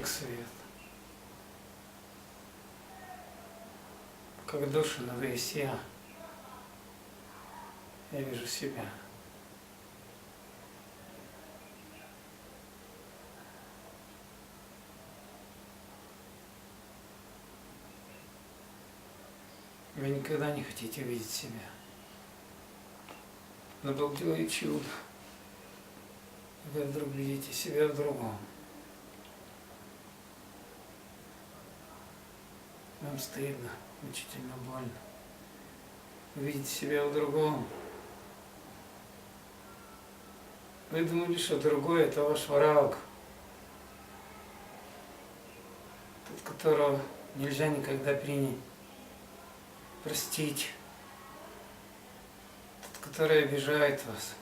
как свет. Как но есть я. Я вижу себя. Вы никогда не хотите видеть себя. Но Бог делает чудо. Вы вдруг видите себя в другом. Вам стыдно, мучительно больно. Вы видите себя в другом. Вы думали, что другой это ваш враг. Тот, которого нельзя никогда принять, простить. Тот, который обижает вас.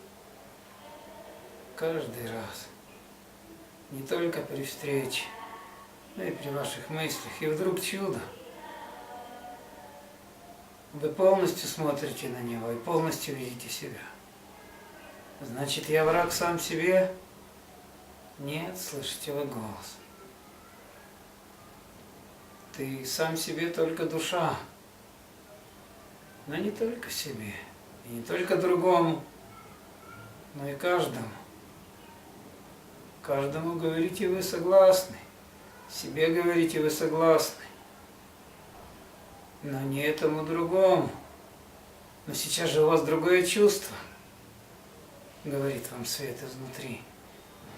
Каждый раз. Не только при встрече, но и при ваших мыслях. И вдруг чудо. Вы полностью смотрите на него и полностью видите себя. Значит, я враг сам себе? Нет, слышите вы голос. Ты сам себе только душа, но не только себе, и не только другому, но и каждому. Каждому говорите вы согласны, себе говорите вы согласны, но не этому другому. Но сейчас же у вас другое чувство – говорит вам свет изнутри.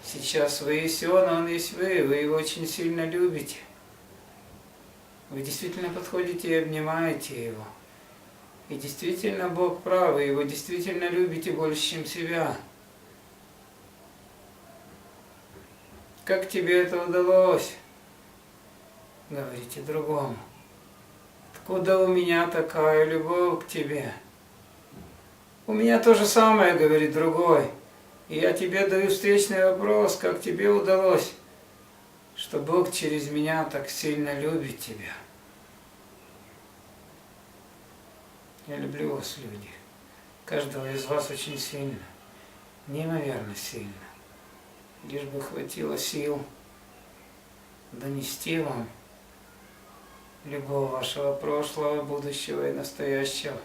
Сейчас вы есть он, а он есть вы, вы его очень сильно любите. Вы действительно подходите и обнимаете его. И действительно Бог прав, вы его действительно любите больше, чем себя. Как тебе это удалось? Говорите другому. Откуда у меня такая любовь к тебе? У меня то же самое, говорит другой. И я тебе даю встречный вопрос, как тебе удалось, что Бог через меня так сильно любит тебя. Я люблю вас, люди. Каждого из вас очень сильно, неимоверно сильно. Лишь бы хватило сил донести вам любого вашего прошлого, будущего и настоящего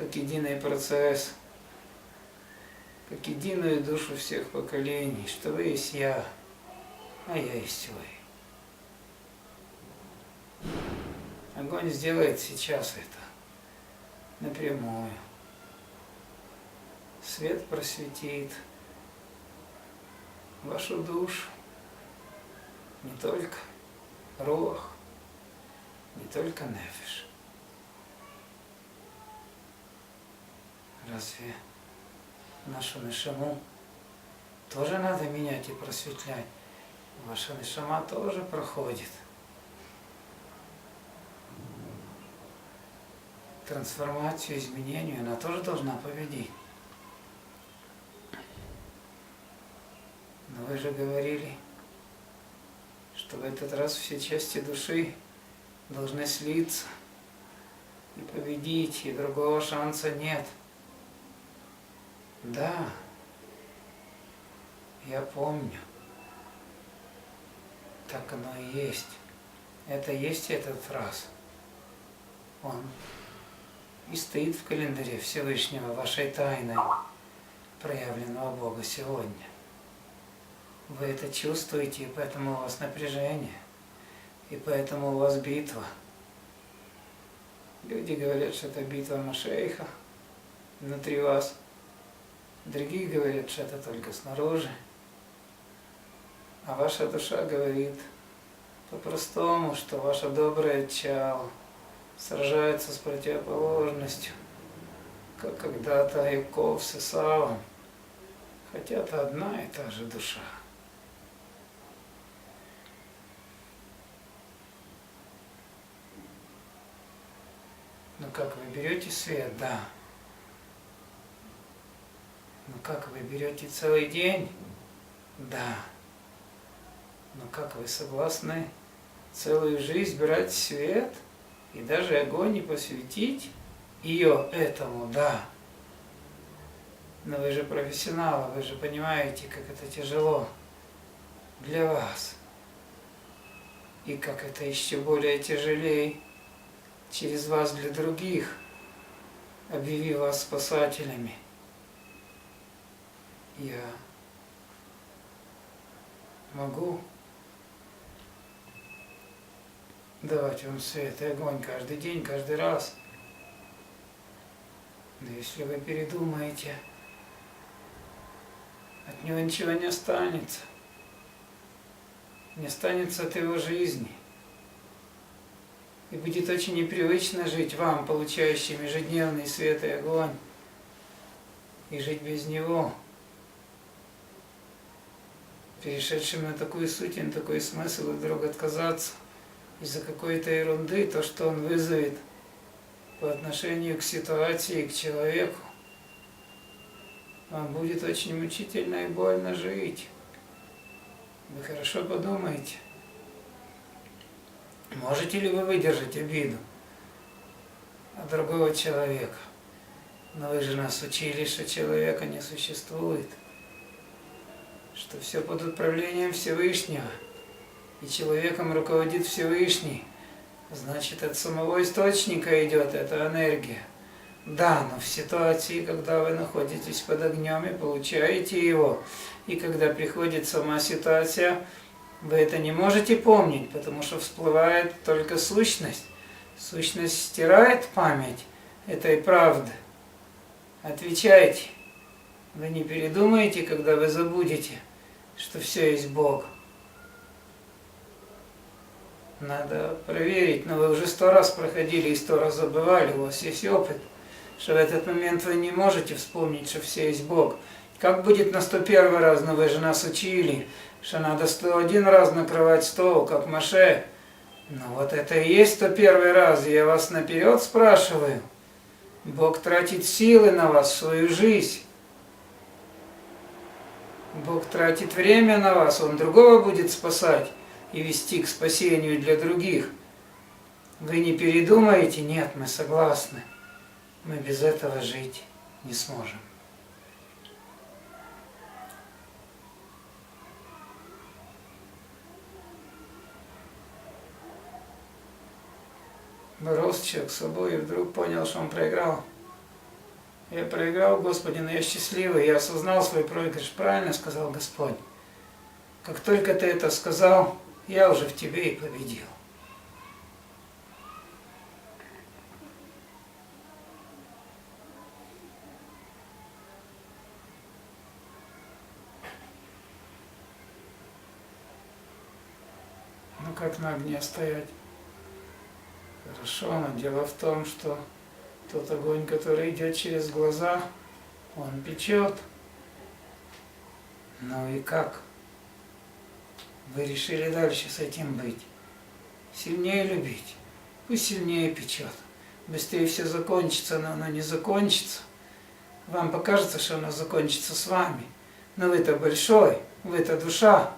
как единый процесс, как единую душу всех поколений, что вы есть я, а я есть вы. Огонь сделает сейчас это напрямую. Свет просветит вашу душу, не только рух, не только нефиш. Разве нашу нишаму тоже надо менять и просветлять? Ваша нишама тоже проходит. Трансформацию, изменению она тоже должна победить. Но вы же говорили, что в этот раз все части души должны слиться и победить, и другого шанса нет – да, я помню. Так оно и есть. Это есть этот раз. Он и стоит в календаре Всевышнего вашей тайной, проявленного Бога сегодня. Вы это чувствуете, и поэтому у вас напряжение, и поэтому у вас битва. Люди говорят, что это битва Машейха внутри вас – Другие говорят, что это только снаружи. А ваша душа говорит по-простому, что ваше доброе начало сражается с противоположностью, как когда-то Яков с Исавом, хотя это одна и та же душа. Но как вы берете свет, да, ну как вы берете целый день? Да. Но как вы согласны целую жизнь брать свет и даже огонь не посвятить ее этому? Да. Но вы же профессионалы, вы же понимаете, как это тяжело для вас. И как это еще более тяжелее через вас для других, объяви вас спасателями. Я могу давать вам свет и огонь каждый день, каждый раз. Да если вы передумаете, от него ничего не останется. Не останется от его жизни. И будет очень непривычно жить вам, получающим ежедневный свет и огонь, и жить без него, перешедшим на такую суть, на такой смысл, и вдруг отказаться из-за какой-то ерунды, то, что он вызовет по отношению к ситуации, к человеку, вам будет очень мучительно и больно жить. Вы хорошо подумайте, можете ли вы выдержать обиду от другого человека? Но вы же нас учили, что человека не существует, что все под управлением Всевышнего – и человеком руководит Всевышний, значит от самого источника идет эта энергия. Да, но в ситуации, когда вы находитесь под огнем и получаете его, и когда приходит сама ситуация, вы это не можете помнить, потому что всплывает только сущность. Сущность стирает память этой правды. Отвечайте. Вы не передумаете, когда вы забудете, что все есть Бог. Надо проверить, но вы уже сто раз проходили и сто раз забывали, у вас есть опыт, что в этот момент вы не можете вспомнить, что все есть Бог. Как будет на сто первый раз, но вы же нас учили, что надо сто один раз накрывать стол, как Маше. Ну вот это и есть сто первый раз, я вас наперед спрашиваю. Бог тратит силы на вас, свою жизнь. Бог тратит время на вас, Он другого будет спасать и вести к спасению для других. Вы не передумаете? Нет, мы согласны. Мы без этого жить не сможем. Человек с собой и вдруг понял, что он проиграл. Я проиграл, Господи, но я счастливый, я осознал свой проигрыш. Правильно сказал Господь. Как только ты это сказал, я уже в тебе и победил. Ну как на огне стоять? Хорошо, но дело в том, что тот огонь, который идет через глаза, он печет. Ну и как? Вы решили дальше с этим быть. Сильнее любить. Пусть сильнее печет. Быстрее все закончится, но оно не закончится. Вам покажется, что оно закончится с вами. Но вы-то большой, вы-то душа.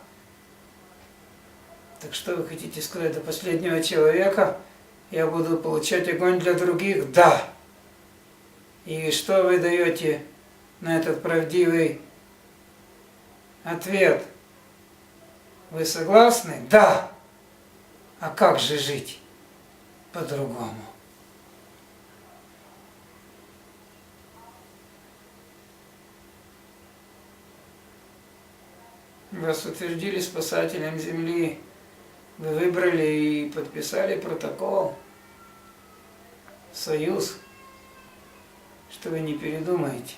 Так что вы хотите сказать до последнего человека? Я буду получать огонь для других? Да. И что вы даете на этот правдивый ответ? Вы согласны? Да. А как же жить по-другому? Вас утвердили спасателем Земли. Вы выбрали и подписали протокол, союз, что вы не передумаете.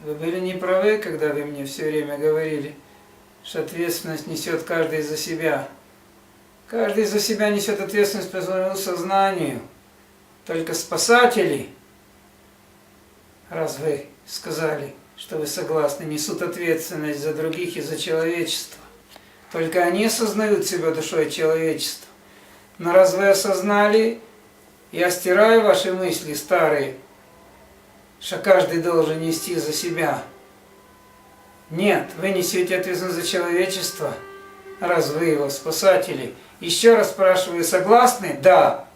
Вы были неправы, когда вы мне все время говорили – что ответственность несет каждый за себя. Каждый за себя несет ответственность по своему сознанию. Только спасатели, раз вы сказали, что вы согласны, несут ответственность за других и за человечество. Только они осознают себя душой человечества. Но раз вы осознали, я стираю ваши мысли старые, что каждый должен нести за себя – нет, вы несете ответственность за человечество, раз вы его спасатели. Еще раз спрашиваю, согласны? Да.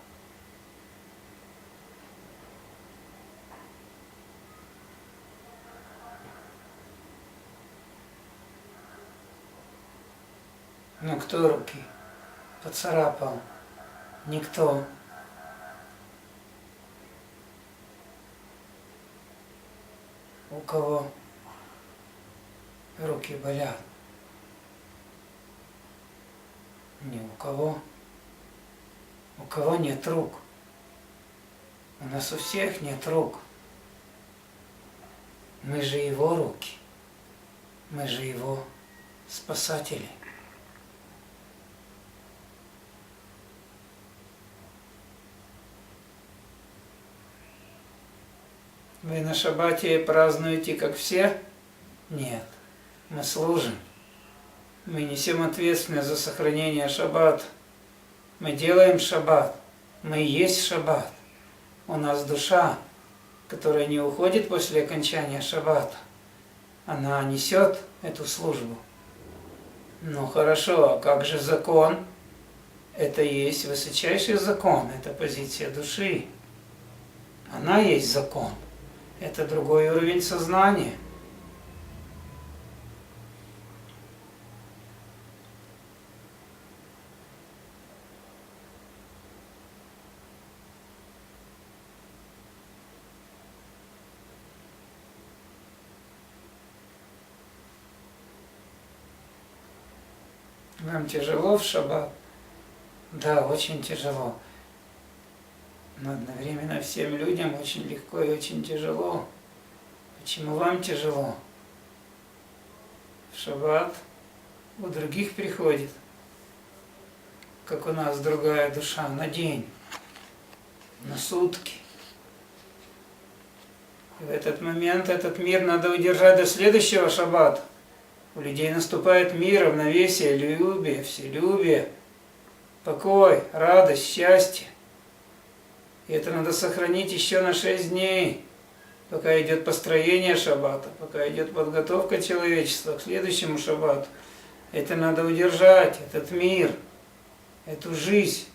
Ну, кто руки поцарапал? Никто. У кого руки болят? Ни у кого. У кого нет рук? У нас у всех нет рук. Мы же его руки. Мы же его спасатели. Вы на шаббате празднуете, как все? Нет. Мы служим. Мы несем ответственность за сохранение шаббата. Мы делаем шаббат. Мы есть шаббат. У нас душа, которая не уходит после окончания шаббата. Она несет эту службу. Ну хорошо, а как же закон? Это есть высочайший закон, это позиция души. Она есть закон. Это другой уровень сознания. Вам тяжело в шаббат? Да, очень тяжело. Но одновременно всем людям очень легко и очень тяжело. Почему вам тяжело? В шаббат у других приходит, как у нас другая душа, на день, на сутки. И в этот момент этот мир надо удержать до следующего шаббата. У людей наступает мир, равновесие, любие, вселюбие, покой, радость, счастье. И это надо сохранить еще на шесть дней, пока идет построение шаббата, пока идет подготовка человечества к следующему шаббату. Это надо удержать, этот мир, эту жизнь.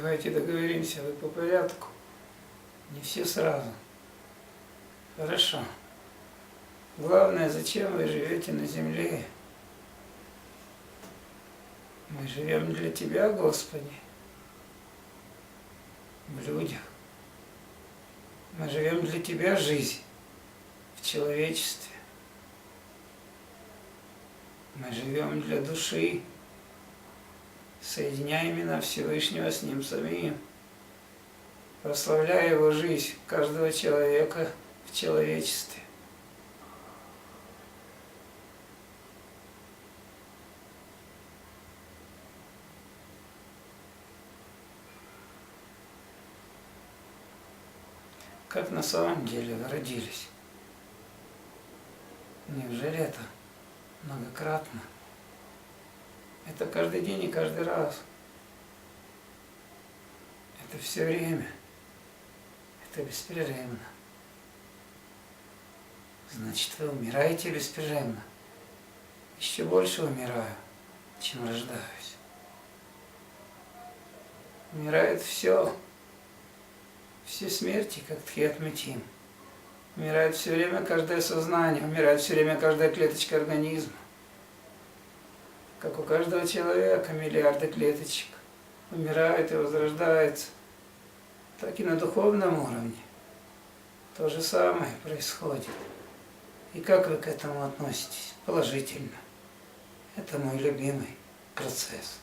Давайте договоримся, вы по порядку. Не все сразу. Хорошо. Главное, зачем вы живете на земле? Мы живем для Тебя, Господи, в людях. Мы живем для Тебя жизнь в человечестве. Мы живем для души соединяя имена Всевышнего с Ним самим, прославляя Его жизнь каждого человека в человечестве. Как на самом деле вы родились? Неужели это многократно? Это каждый день и каждый раз. Это все время. Это беспрерывно. Значит, вы умираете беспрерывно. Еще больше умираю, чем рождаюсь. Умирает все. Все смерти, как тхиатметим. Умирает все время каждое сознание, умирает все время каждая клеточка организма как у каждого человека, миллиарды клеточек, умирает и возрождается, так и на духовном уровне то же самое происходит. И как вы к этому относитесь? Положительно. Это мой любимый процесс.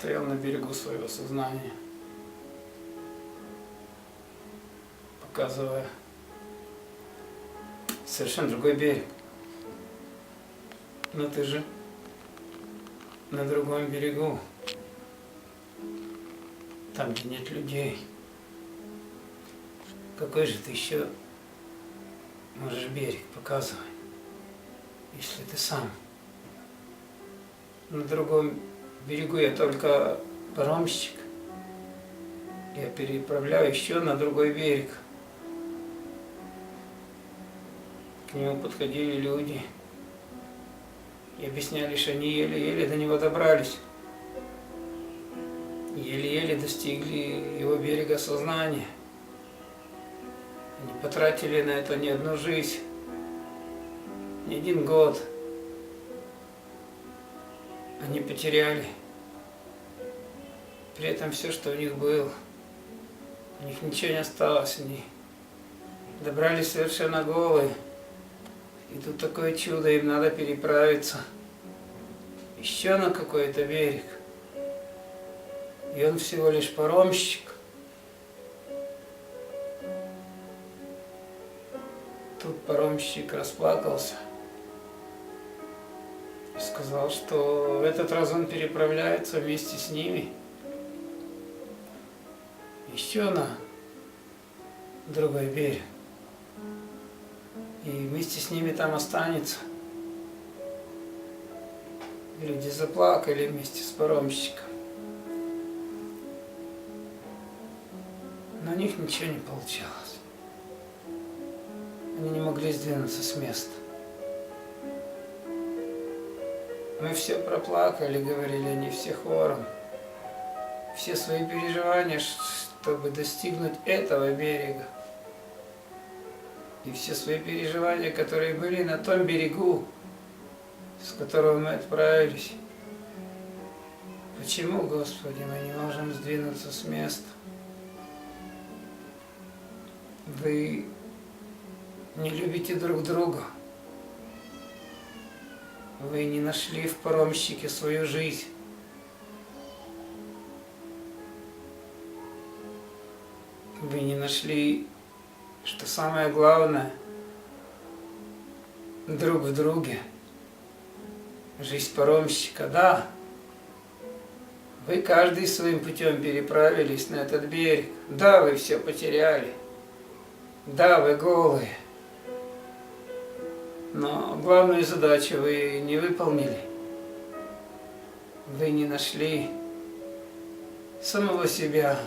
Стоял на берегу своего сознания, показывая совершенно другой берег. Но ты же на другом берегу, там, где нет людей. Какой же ты еще можешь берег показывать, если ты сам? На другом берегу я только паромщик. Я переправляю еще на другой берег. К нему подходили люди и объясняли, что они еле-еле до него добрались. Еле-еле достигли его берега сознания. Они потратили на это не одну жизнь, не один год. Они потеряли. При этом все, что у них было. У них ничего не осталось. Они добрались совершенно голые. И тут такое чудо, им надо переправиться еще на какой-то берег. И он всего лишь паромщик. Тут паромщик расплакался сказал, что в этот раз он переправляется вместе с ними еще на другой берег и вместе с ними там останется. Люди заплакали вместе с паромщиком. Но у них ничего не получалось. Они не могли сдвинуться с места. Мы все проплакали, говорили они все хором. Все свои переживания, чтобы достигнуть этого берега и все свои переживания, которые были на том берегу, с которого мы отправились. Почему, Господи, мы не можем сдвинуться с места? Вы не любите друг друга. Вы не нашли в паромщике свою жизнь. Вы не нашли что самое главное друг в друге. Жизнь паромщика, да. Вы каждый своим путем переправились на этот берег. Да, вы все потеряли. Да, вы голые. Но главную задачу вы не выполнили. Вы не нашли самого себя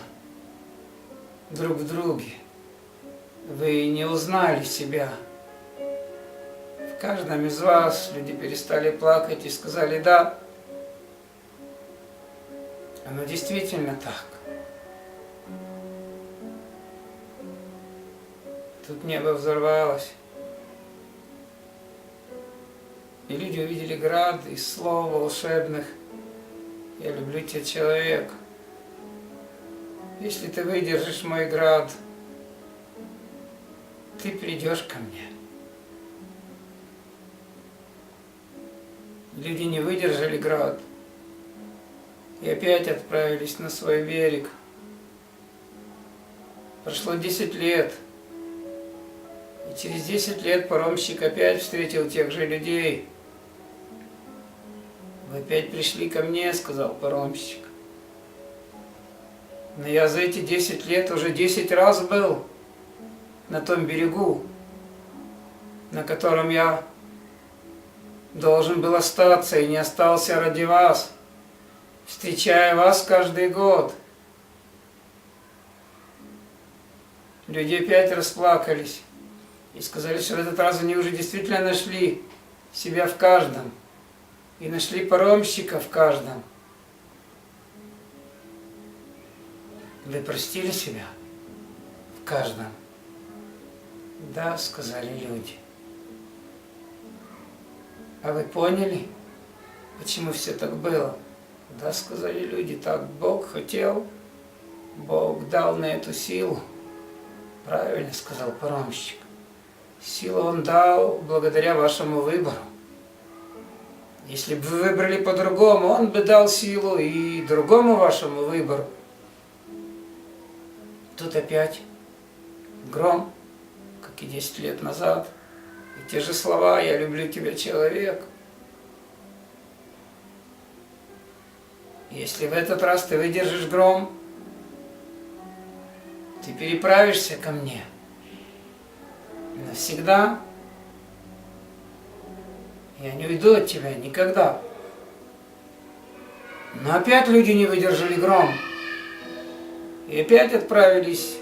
друг в друге вы не узнали себя. В каждом из вас люди перестали плакать и сказали «да». Оно действительно так. Тут небо взорвалось. И люди увидели град из слов волшебных. Я люблю тебя, человек. Если ты выдержишь мой град – ты придешь ко мне. Люди не выдержали град и опять отправились на свой берег. Прошло 10 лет, и через 10 лет паромщик опять встретил тех же людей. Опять пришли ко мне, сказал паромщик. Но я за эти 10 лет уже 10 раз был на том берегу, на котором я должен был остаться и не остался ради вас, встречая вас каждый год. Люди опять расплакались и сказали, что в этот раз они уже действительно нашли себя в каждом и нашли паромщика в каждом. Вы простили себя в каждом. Да, сказали люди. А вы поняли, почему все так было? Да, сказали люди, так Бог хотел, Бог дал на эту силу. Правильно сказал паромщик. Силу Он дал благодаря вашему выбору. Если бы вы выбрали по-другому, Он бы дал силу и другому вашему выбору. Тут опять гром как и 10 лет назад, И те же слова «я люблю тебя, человек». Если в этот раз ты выдержишь гром, ты переправишься ко мне навсегда. Я не уйду от тебя никогда. Но опять люди не выдержали гром. И опять отправились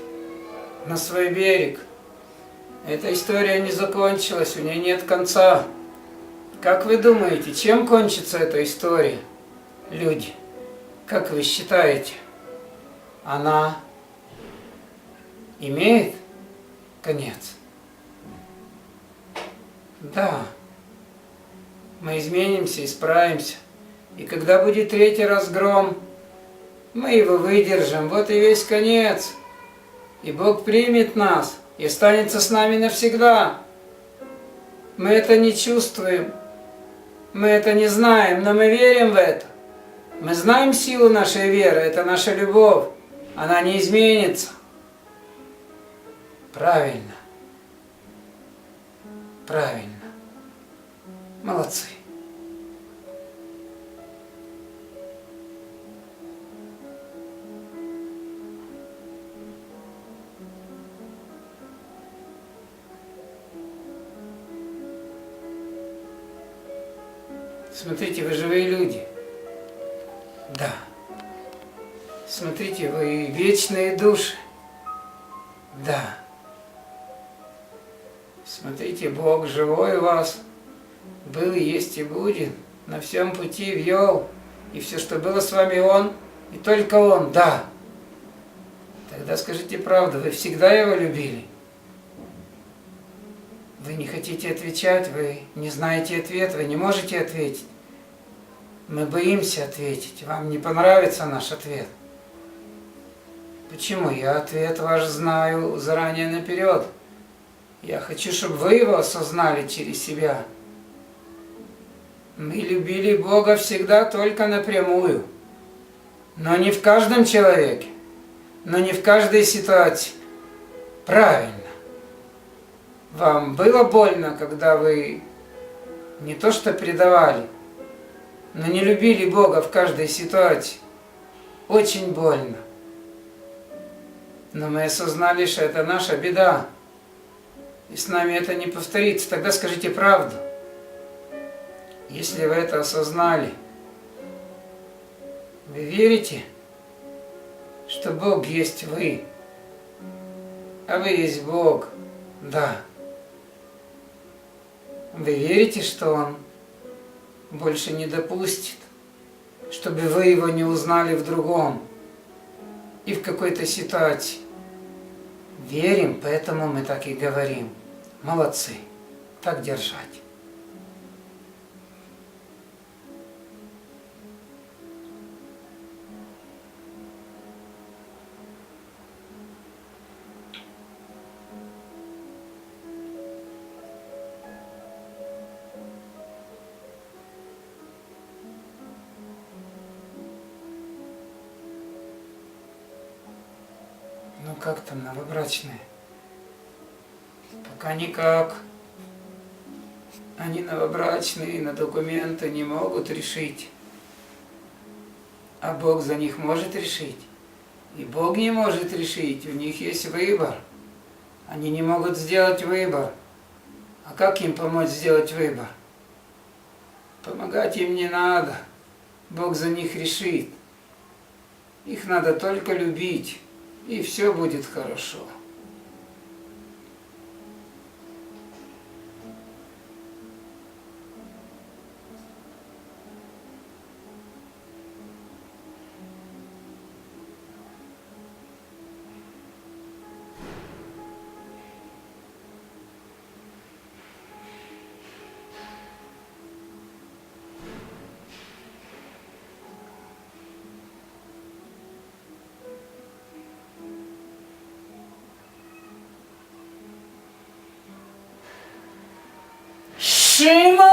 на свой берег. Эта история не закончилась, у нее нет конца. Как вы думаете, чем кончится эта история, люди? Как вы считаете? Она имеет конец? Да. Мы изменимся, исправимся. И когда будет третий разгром, мы его выдержим. Вот и весь конец. И Бог примет нас и останется с нами навсегда. Мы это не чувствуем, мы это не знаем, но мы верим в это. Мы знаем силу нашей веры, это наша любовь. Она не изменится. Правильно. Правильно. Молодцы. Смотрите, вы живые люди. Да. Смотрите, вы вечные души. Да. Смотрите, Бог живой у вас. Был, есть и будет. На всем пути вел. И все, что было с вами Он, и только Он, да. Тогда скажите правду, вы всегда Его любили? Вы не хотите отвечать, вы не знаете ответ, вы не можете ответить. Мы боимся ответить, вам не понравится наш ответ. Почему? Я ответ ваш знаю заранее наперед. Я хочу, чтобы вы его осознали через себя. Мы любили Бога всегда только напрямую. Но не в каждом человеке, но не в каждой ситуации. Правильно. Вам было больно, когда вы не то что предавали, но не любили Бога в каждой ситуации. Очень больно. Но мы осознали, что это наша беда. И с нами это не повторится. Тогда скажите правду. Если вы это осознали, вы верите, что Бог есть вы, а вы есть Бог? Да. Вы верите, что Он больше не допустит, чтобы вы его не узнали в другом и в какой-то ситуации? Верим, поэтому мы так и говорим. Молодцы. Так держать. Как там новобрачные? Пока никак. Они новобрачные на документы не могут решить. А Бог за них может решить. И Бог не может решить, у них есть выбор. Они не могут сделать выбор. А как им помочь сделать выбор? Помогать им не надо. Бог за них решит. Их надо только любить и все будет хорошо. Shame